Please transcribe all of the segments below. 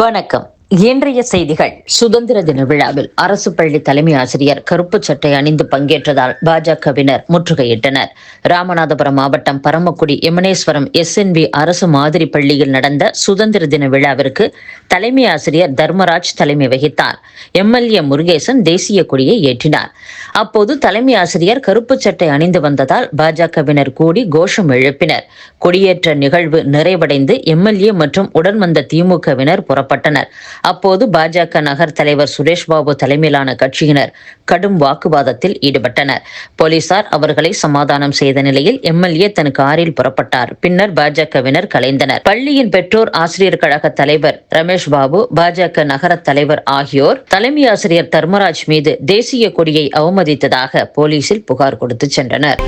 வணக்கம். இன்றைய செய்திகள். சுதந்திர தின விழாவில் அரசு பள்ளி தலைமை ஆசிரியர் கருப்பு சட்டை அணிந்து பங்கேற்றதால் பாஜகவினர் முற்றுகையிட்டனர். ராமநாதபுரம் மாவட்டம் பரமக்குடி எமனேஸ்வரம் எஸ்என்பி அரசு மாதிரி பள்ளியில் நடந்த சுதந்திர தின விழாவிற்கு தலைமை ஆசிரியர் தர்மராஜ் தலைமை வகித்தார். எம்எல்ஏ முருகேசன் தேசிய கொடியை ஏற்றினார். அப்போது தலைமை ஆசிரியர் கருப்பு சட்டை அணிந்து வந்ததால் பாஜகவினர் கூடி கோஷம் எழுப்பினர். கொடியேற்ற நிகழ்வு நிறைவடைந்து எம்எல்ஏ மற்றும் உடன் வந்த திமுகவினர் புறப்பட்டனர். அப்போது பாஜக நகர் தலைவர் சுரேஷ் பாபு தலைமையிலான கட்சியினர் கடும் வாக்குவாதத்தில் ஈடுபட்டனர். போலீசார் அவர்களை சமாதானம் செய்த நிலையில் எம்எல்ஏ தன் காரில் புறப்பட்டார். பின்னர் பாஜகவினர் கலைந்தனர். பள்ளியின் பெற்றோர் ஆசிரியர் கழக தலைவர் ரமேஷ் பாபு பாஜக நகர தலைவர் ஆகியோர் தலைமை ஆசிரியர் தர்மராஜ் மீது தேசிய கொடியை அவமதித்ததாக போலீசில் புகார் கொடுத்து சென்றனர்.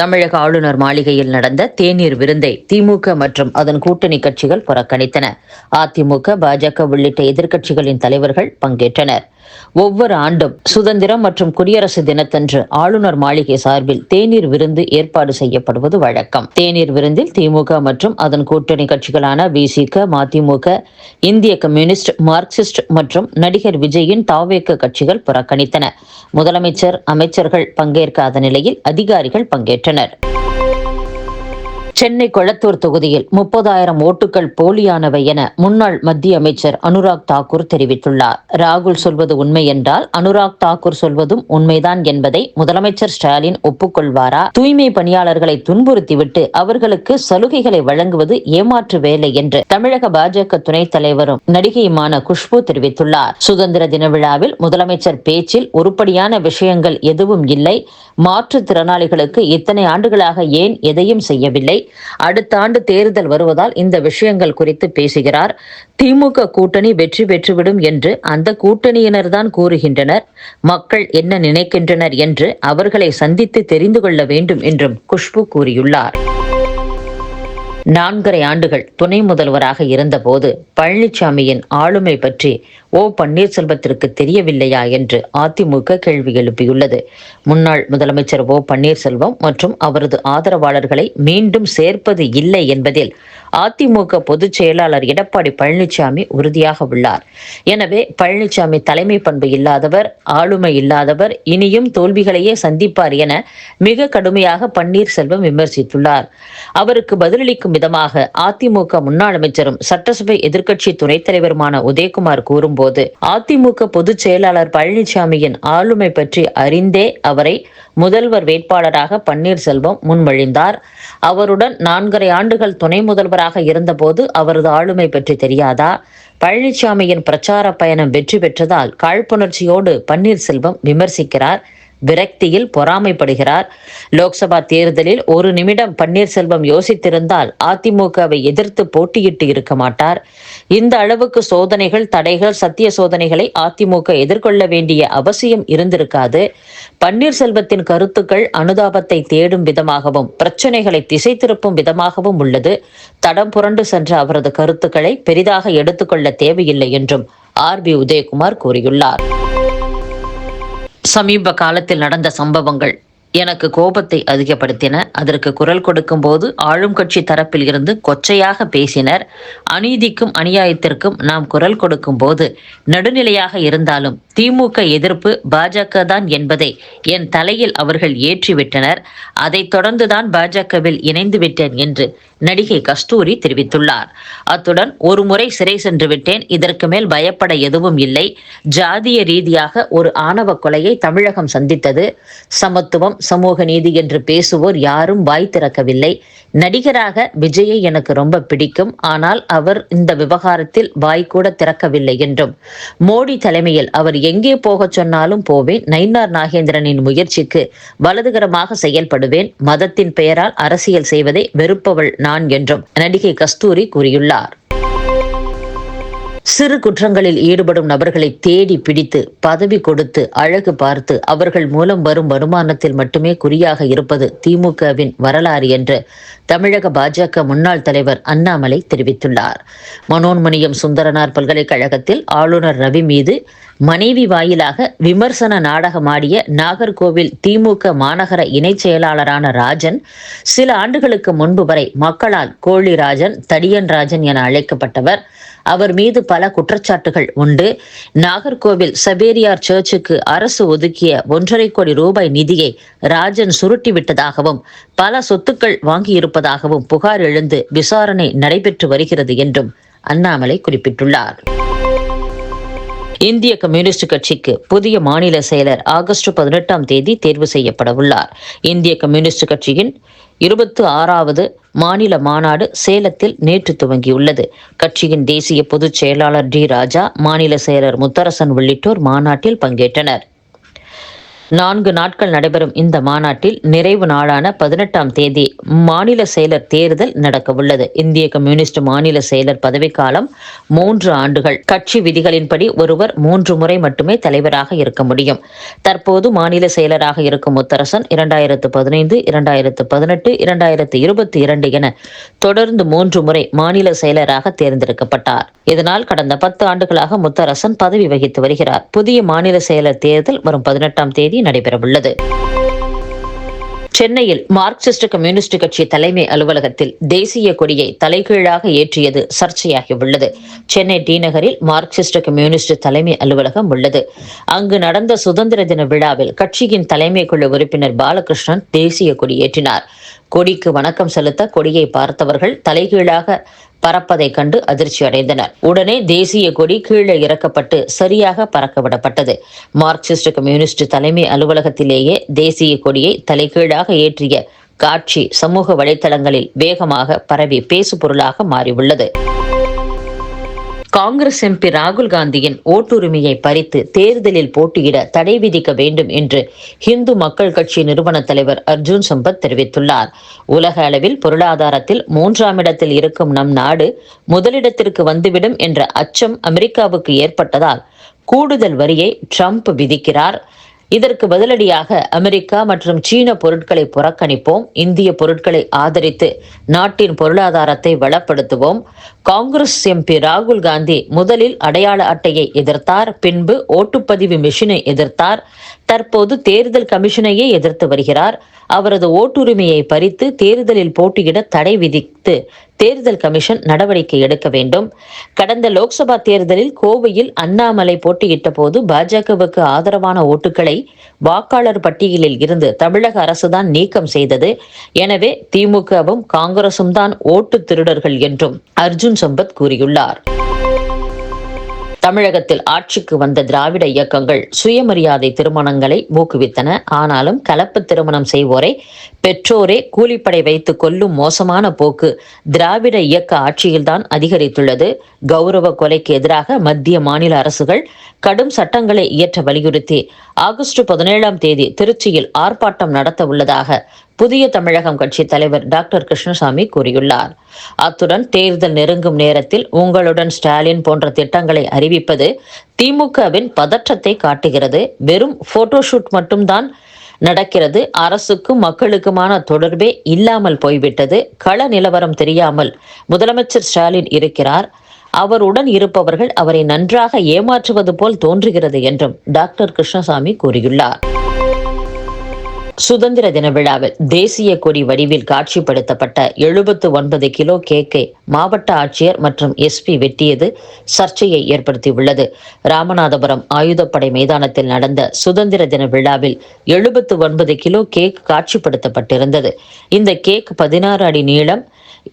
தமிழக ஆளுநர் மாளிகையில் நடந்த தேநீர் விருந்தை திமுக மற்றும் அதன் கூட்டணி கட்சிகள் புறக்கணித்தன. அதிமுக பாஜக உள்ளிட்ட எதிர்க்கட்சிகளின் தலைவர்கள் பங்கேற்றனர். ஒவ்வொரு ஆண்டும் சுதந்திரம் மற்றும் குடியரசு தினத்தன்று ஆளுநர் மாளிகை சார்பில் தேநீர் விருந்து ஏற்பாடு செய்யப்படுவது வழக்கம். தேநீர் விருந்தில் திமுக மற்றும் அதன் கூட்டணி கட்சிகளான விசிக மதிமுக இந்திய கம்யூனிஸ்ட் மார்க்சிஸ்ட் மற்றும் நடிகர் விஜயின் தாவேக்க கட்சிகள் புறக்கணித்தன. முதலமைச்சர் அமைச்சர்கள் பங்கேற்காத நிலையில் அதிகாரிகள் பங்கேற்றனர். சென்னை கொளத்தூர் தொகுதியில் முப்பதாயிரம் ஓட்டுகள் போலியானவை என முன்னாள் மத்திய அமைச்சர் அனுராக் தாக்கூர் தெரிவித்துள்ளார். ராகுல் சொல்வது உண்மை என்றால் அனுராக் தாக்கூர் சொல்வதும் உண்மைதான் என்பதை முதலமைச்சர் ஸ்டாலின் ஒப்புக்கொள்வாரா? தூய்மை பணியாளர்களை துன்புறுத்திவிட்டு அவர்களுக்கு சலுகைகளை வழங்குவது ஏமாற்று வேலை என்று தமிழக பாஜக துணைத் தலைவரும் நடிகையுமான குஷ்பு தெரிவித்துள்ளார். சுதந்திர தின விழாவில் முதலமைச்சர் பேச்சில் உருப்படியான விஷயங்கள் எதுவும் இல்லை. மாற்றுத்திறனாளிகளுக்கு இத்தனை ஆண்டுகளாக ஏன் எதையும் செய்யவில்லை? அடுத்த ஆண்டு தேர்தல் வருவதால் இந்த விஷயங்கள் குறித்து பேசுகிறார். திமுக கூட்டணி வெற்றி பெற்றுவிடும் என்று அந்த கூட்டணியினர் தான் கூறுகின்றனர். மக்கள் என்ன நினைக்கின்றனர் என்று அவர்களை சந்தித்து தெரிந்து கொள்ள வேண்டும் என்றும் குஷ்பு கூறியுள்ளார். நான்கரை ஆண்டுகள் துணை முதல்வராக இருந்தபோது பழனிசாமியின் ஆளுமை பற்றி ஓ பன்னீர்செல்வத்திற்கு தெரியவில்லையா என்று அதிமுக கேள்வி எழுப்பியுள்ளது. முன்னாள் முதலமைச்சர் ஓ பன்னீர்செல்வம் மற்றும் அவரது ஆதரவாளர்களை மீண்டும் சேர்ப்பது இல்லை என்பதில் அதிமுக பொதுச் செயலாளர் எடப்பாடி பழனிசாமி உறுதியாக உள்ளார். எனவே பழனிசாமி தலைமை பண்பு இல்லாதவர் ஆளுமை இல்லாதவர் இனியும் தோல்விகளையே சந்திப்பார் என மிக கடுமையாக பன்னீர்செல்வம் விமர்சித்துள்ளார். அவருக்கு பதிலளிக்கும் விதமாக அதிமுக முன்னாள் அமைச்சரும் சட்டசபை எதிர்க்கட்சி துணைத் தலைவருமான உதயகுமார் கூறும் போது அதிமுக பொதுச் செயலாளர் பழனிசாமியின் ஆளுமை பற்றி அறிந்தே அவரை முதல்வர் வேட்பாளராக பன்னீர்செல்வம் முன்மொழிந்தார். அவருடன் நான்கரை ஆண்டுகள் துணை முதல்வராக இருந்தபோது அவரது ஆளுமை பற்றி தெரியாதா? பழனிசாமியின் பிரச்சார பயணம் வெற்றி பெற்றதால் காழ்ப்புணர்ச்சியோடு பன்னீர்செல்வம் விமர்சிக்கிறார். விரக்தியில் பொறாமைப்படுகிறார். லோக்சபா தேர்தலில் ஒரு நிமிடம் பன்னீர்செல்வம் யோசித்திருந்தால் அதிமுகவை எதிர்த்து போட்டியிட்டு இருக்க மாட்டார். இந்த அளவுக்கு சோதனைகள் தடைகள் சத்திய சோதனைகளை அதிமுக எதிர்கொள்ள வேண்டிய அவசியம் இருந்திருக்காது. பன்னீர்செல்வத்தின் கருத்துக்கள் அனுதாபத்தை தேடும் விதமாகவும் பிரச்சனைகளை திசை திருப்பும் விதமாகவும் உள்ளது. தடம் புரண்டு சென்ற அவரது கருத்துக்களை பெரிதாக எடுத்துக்கொள்ள தேவையில்லை என்றும் ஆர் பி உதயகுமார் கூறியுள்ளார். சமீப காலத்தில் நடந்த சம்பவங்கள். எனக்கு கோபத்தை அதிகப்படுத்தின. அதற்கு குரல் கொடுக்கும் போது ஆளும் கட்சி தரப்பில் இருந்து கொச்சையாக பேசினர். அநீதிக்கும் அநியாயத்திற்கும் நாம் குரல் கொடுக்கும் போது நடுநிலையாக இருந்தாலும் திமுக எதிர்ப்பு பாஜக தான் என்பதை என் தலையில் அவர்கள் ஏற்றிவிட்டனர். அதைத் தொடர்ந்துதான் பாஜகவில் இணைந்து விட்டேன் என்று நடிகை கஸ்தூரி தெரிவித்துள்ளார். அத்துடன் ஒரு முறை சிறை சென்று விட்டேன். இதற்கு மேல் பயப்பட எதுவும் இல்லை. ஜாதிய ரீதியாக ஒரு ஆணவ கொலையை தமிழகம் சந்தித்தது. சமத்துவம் சமூக நீதி என்று பேசுவோர் யாரும் வாய் திறக்கவில்லை. நடிகராக விஜயை எனக்கு ரொம்ப பிடிக்கும். ஆனால் அவர் இந்த விவகாரத்தில் வாய் கூட திறக்கவில்லை என்றும். மோடி தலைமையில் அவர் எங்கே போகச் சொன்னாலும் போவேன். நயினார் நாகேந்திரனின் முயற்சிக்கு வலதுகரமாக செயல்படுவேன். மதத்தின் பெயரால் அரசியல் செய்வதை வெறுப்பவள் நான் என்றும் நடிகை கஸ்தூரி கூறியுள்ளார். சிறு குற்றங்களில் ஈடுபடும் நபர்களை தேடி பிடித்து பதவி கொடுத்து அழகு பார்த்து அவர்கள் மூலம் வரும் வருமானத்தில் மட்டுமே குறியாக இருப்பது திமுகவின் வரலாறு என்று தமிழக பாஜக முன்னாள் தலைவர் அண்ணாமலை தெரிவித்துள்ளார். மனோன்மணியம் சுந்தரனார் பல்கலைக்கழகத்தில் ஆளுநர் ரவி மீது மனைவி வாயிலாக விமர்சன நாடகமாடிய நாகர்கோவில் திமுக மாநகர இணைச் செயலாளரான ராஜன் சில ஆண்டுகளுக்கு முன்பு வரை மக்களால் கோழி ராஜன் தடியன் ராஜன் என அழைக்கப்பட்டவர் அவர் மீது பல குற்றச்சாட்டுகள் உண்டு. நாகர்கோவில் சபேரியார் சர்ச்சுக்கு அரசு ஒதுக்கிய ஒன்றரை கோடி ரூபாய் நிதியை ராஜன் சுருட்டிவிட்டதாகவும் பல சொத்துக்கள் வாங்கியிருப்பதாகவும் புகார் எழுந்து விசாரணை நடைபெற்று வருகிறது என்றும் அண்ணாமலை குறிப்பிட்டுள்ளார். இந்திய கம்யூனிஸ்ட் கட்சிக்கு புதிய மாநில செயலர் ஆகஸ்ட் பதினெட்டாம் தேதி தேர்வு செய்யப்பட உள்ளார் இந்திய கம்யூனிஸ்ட் கட்சியின் இருபத்தி ஆறாவது மாநில மாநாடு சேலத்தில் நேற்று துவங்கியுள்ளது. கட்சியின் தேசிய பொதுச் செயலாளர் டி. ராஜா மாநில செயலர் முத்தரசன் உள்ளிட்டோர் மாநாட்டில் பங்கேற்றனர். நான்கு நாட்கள் நடைபெறும் இந்த மாநாட்டில் நிறைவு நாளான பதினெட்டாம் தேதி மாநில செயலர் தேர்தல் நடக்கவுள்ளது. இந்திய கம்யூனிஸ்ட் மாநில செயலர் பதவிக்காலம் மூன்று ஆண்டுகள். கட்சி விதிகளின்படி ஒருவர் மூன்று முறை மட்டுமே தலைவராக இருக்க முடியும். தற்போது மாநில செயலராக இருக்கும் முத்தரசன் இரண்டாயிரத்து பதினைந்து இரண்டாயிரத்து பதினெட்டு இரண்டாயிரத்து இருபத்தி இரண்டு என தொடர்ந்து மூன்று முறை மாநில செயலராக தேர்ந்தெடுக்கப்பட்டார். இதனால் கடந்த பத்து ஆண்டுகளாக முத்தரசன் பதவி வகித்து வருகிறார். புதிய மாநில செயலர் தேர்தல் வரும் பதினெட்டாம் தேதி நடைபெறவுள்ளது. சென்னையில் மார்க்சிஸ்ட் கம்யூனிஸ்ட் கட்சி தலைமை அலுவலகத்தில் தேசிய கொடியை தலைகீழாக ஏற்றியது சர்ச்சையாகியுள்ளது. சென்னை டி நகரில் மார்க்சிஸ்ட் கம்யூனிஸ்ட் தலைமை அலுவலகம் உள்ளது. அங்கு நடந்த சுதந்திர தின விழாவில் கட்சியின் தலைமை குழு உறுப்பினர் பாலகிருஷ்ணன் தேசிய கொடி ஏற்றினார். கொடிக்கு வணக்கம் செலுத்த கொடியை பார்த்தவர்கள் தலைகீழாக பறப்பதை கண்டு அதிர்ச்சி அடைந்தனர். உடனே தேசிய கொடி கீழே இறக்கப்பட்டு சரியாக பறக்கவிடப்பட்டது மார்க்சிஸ்ட் கம்யூனிஸ்ட் தலைமை அலுவலகத்திலேயே தேசிய கொடியை தலைகீழாக ஏற்றிய காட்சி சமூக வலைதளங்களில் வேகமாக பரவி பேசுபொருளாக மாறியுள்ளது. காங்கிரஸ் எம்பி ராகுல் காந்தியின் ஓட்டுரிமையை பறித்து தேர்தலில் போட்டியிட தடை விதிக்க வேண்டும் என்று இந்து மக்கள் கட்சி நிறுவன தலைவர் அர்ஜுன் சம்பத் தெரிவித்துள்ளார். உலக அளவில் பொருளாதாரத்தில் மூன்றாம் இடத்தில் இருக்கும் நம் நாடு முதலிடத்திற்கு வந்துவிடும் என்ற அச்சம் அமெரிக்காவுக்கு ஏற்பட்டதால் கூடுதல் வரியை ட்ரம்ப் விதிக்கிறார். இதற்கு பதிலடியாக அமெரிக்கா மற்றும் சீன பொருட்களை புறக்கணிப்போம். இந்திய பொருட்களை ஆதரித்து நாட்டின் பொருளாதாரத்தை வளப்படுத்துவோம். காங்கிரஸ் எம்பி ராகுல் காந்தி முதலில் அடையாள அட்டையை எதிர்த்தார். பின்பு ஓட்டுப்பதிவு மிஷினை எதிர்த்தார். தற்போது தேர்தல் கமிஷனையே எதிர்த்து வருகிறார். அவரது ஓட்டுரிமையை பறித்து தேர்தலில் போட்டியிட தடை விதித்து தேர்தல் கமிஷன் நடவடிக்கை எடுக்க வேண்டும். கடந்த லோக்சபா தேர்தலில் கோவையில் அண்ணாமலை போட்டியிட்ட போது பாஜகவுக்கு ஆதரவான ஓட்டுகளை வாக்காளர் பட்டியலில் இருந்து தமிழக அரசுதான் நீக்கம் செய்தது. எனவே திமுகவும் காங்கிரசும் தான் ஓட்டு திருடர்கள் என்றும் அர்ஜுன் சம்பத் கூறியுள்ளார். தமிழகத்தில் ஆட்சிக்கு வந்த திராவிட இயக்கங்கள் சுயமரியாதை திருமணங்களை ஊக்குவித்தன. ஆனாலும் கலப்பு திருமணம் செய்வோரை பெற்றோரே கூலிப்படை வைத்து கொல்லும் மோசமான போக்கு திராவிட இயக்க ஆட்சியில்தான் அதிகரித்துள்ளது. கௌரவ கொலைக்கு எதிராக மத்திய மாநில அரசுகள் கடும் சட்டங்களை இயற்ற வலியுறுத்தி ஆகஸ்ட் பதினேழாம் தேதி திருச்சியில் ஆர்ப்பாட்டம் நடத்த உள்ளதாக புதிய தமிழகம் கட்சி தலைவர் டாக்டர் கிருஷ்ணசாமி கூறியுள்ளார். அத்துடன் தேர்தல் நெருங்கும் நேரத்தில் உங்களுடன் ஸ்டாலின் போன்ற திட்டங்களை அறிவிப்பது திமுகவின் பதற்றத்தை காட்டுகிறது. வெறும் போட்டோஷூட் மட்டும்தான் நடக்கிறது. அரசுக்கும் மக்களுக்குமான தொடர்பே இல்லாமல் போய்விட்டது. கள நிலவரம் தெரியாமல் முதலமைச்சர் ஸ்டாலின் இருக்கிறார். அவருடன் இருப்பவர்கள் அவரை நன்றாக ஏமாற்றுவது போல் தோன்றுகிறது என்றும் டாக்டர் கிருஷ்ணசாமி கூறியுள்ளார். சுதந்திர தின விழாவில் தேசிய கொடி வடிவில் காட்சிப்படுத்தப்பட்ட எழுபத்து ஒன்பது கிலோ கேக்கை மாவட்ட ஆட்சியர் மற்றும் எஸ்பி வெட்டியது சர்ச்சையை ஏற்படுத்தியுள்ளது. ராமநாதபுரம் ஆயுதப்படை மைதானத்தில் நடந்த சுதந்திர தின விழாவில் எழுபத்து ஒன்பது கிலோ கேக் காட்சிப்படுத்தப்பட்டிருந்தது. இந்த கேக் பதினாறு அடி நீளம்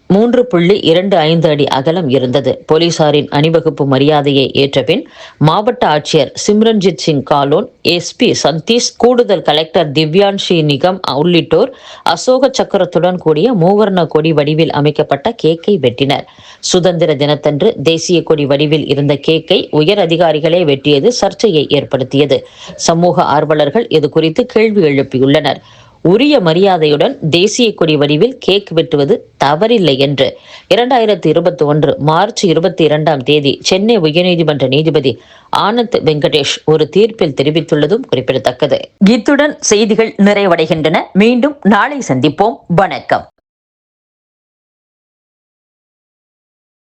மூன்று புள்ளி இரண்டு ஐந்து அடி அகலம் இருந்தது. போலீசாரின் அணிவகுப்பு மரியாதையை ஏற்றபின் மாவட்ட ஆட்சியர் சிம்ரன்ஜித் சிங் காலோன் எஸ்பி சந்தீஷ் கூடுதல் கலெக்டர் திவ்யான்ஷி நிகம் உள்ளிட்டோர் அசோக சக்கரத்துடன் கூடிய மூவர்ண கொடி வடிவில் அமைக்கப்பட்ட கேக்கை வெட்டினர். சுதந்திர தினத்தன்று தேசிய கொடி வடிவில் இருந்த கேக்கை உயர் அதிகாரிகளே வெட்டியது சர்ச்சையை ஏற்படுத்தியது. சமூக ஆர்வலர்கள் இது குறித்து கேள்வி எழுப்பியுள்ளனர். உரிய மரியாதையுடன் தேசிய கொடி வடிவில் கேக் வெட்டுவது தவறில்லை என்று. இரண்டாயிரத்தி இருபத்தி ஒன்று மார்ச் இருபத்தி இரண்டாம் தேதி சென்னை உயர்நீதிமன்ற நீதிபதி ஆனந்த் வெங்கடேஷ் ஒரு தீர்ப்பில் தெரிவித்துள்ளதும் குறிப்பிடத்தக்கது. இத்துடன் செய்திகள் நிறைவடைகின்றன. மீண்டும் நாளை சந்திப்போம். வணக்கம்.